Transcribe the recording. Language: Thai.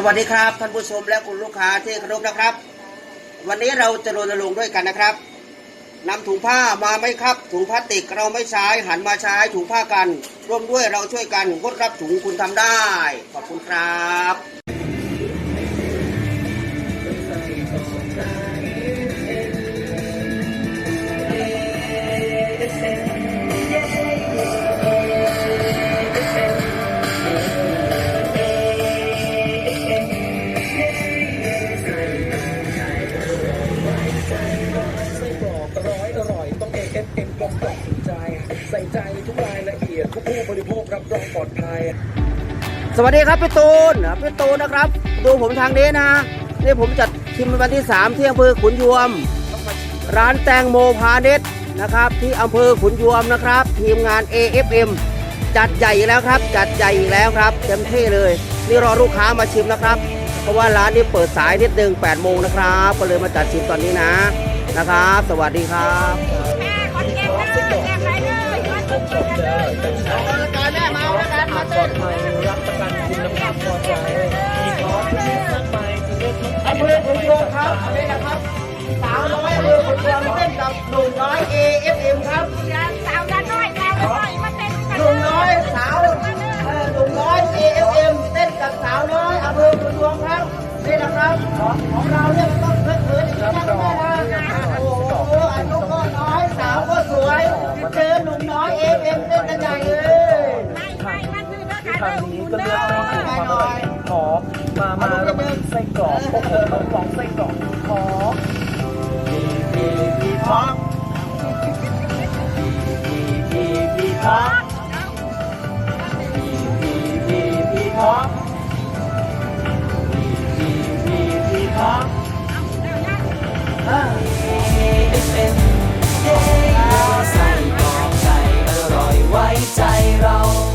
สวัสดีครับท่านผู้ชมและคุณลูกค้าที่เคารพนะครับ วันนี้เราจะรณรงค์ด้วยกันนะครับนำถุงผ้ามาไหมครับ ถุงพลาสติกเราไม่ใช้หันมาใช้ถุงผ้ากัน ร่วมด้วยเราช่วยกันงดรับถุงคุณทำได้ ขอบคุณครับไใส่ใจทุกรายละเอียดทุกผู้บริโภครับรองปลอดภัย สวัสดีครับพี่ตูนพี่ตูนนะครับ ดูผมทางนี้นะ นี่ผมจัดชิมวันที่ 3 ที่อำเภอขุนยวม ร้านแตงโมพาณิชย์นะครับ ที่อำเภอขุนยวมนะครับ ทีมงาน AFM จัดใหญ่แล้วครับ จัดใหญ่อีกแล้วครับเต็มที่เลย นี่รอลูกค้ามาชิมนะครับ เพราะว่าร้านนี้เปิดสายนิดนึง8โมงนะครับ ก็เลยมาจัดชิมตอนนี้นะนะครับ สวัสดีครับ เภอขุนยวมเต้นกับหนุ่มน้อย AFM ครับสาวกันน้อยสาวกันน้อยมาเต้นกันหนุ่มน้อยสาวเอ่อหนุ่มน้อย AFM เต้นกับสาวน้อยอำเภอขุนวมครับนี่นะครับของของเราเนี่ยมันต้องเพลิดเพลินอย่างนี้นะแม่นะโอ้โหอายุก็น้อยสาวก็สวยเจอหนุ่มน้อย AFM เต้นกันใหญ่เลยไม่ไม่มันคือเรื่องทาการงเดินี้ก็เลือกไม่ถูกความอขอมามาเรามากินไส้กรอกโอ้โหต้องลองไส้กรอกขอ มีพอกมีมีมีมีพอกมีมีมีมีพอก AFM ใส่กรอกไก่อร่อยไว้ใจเรา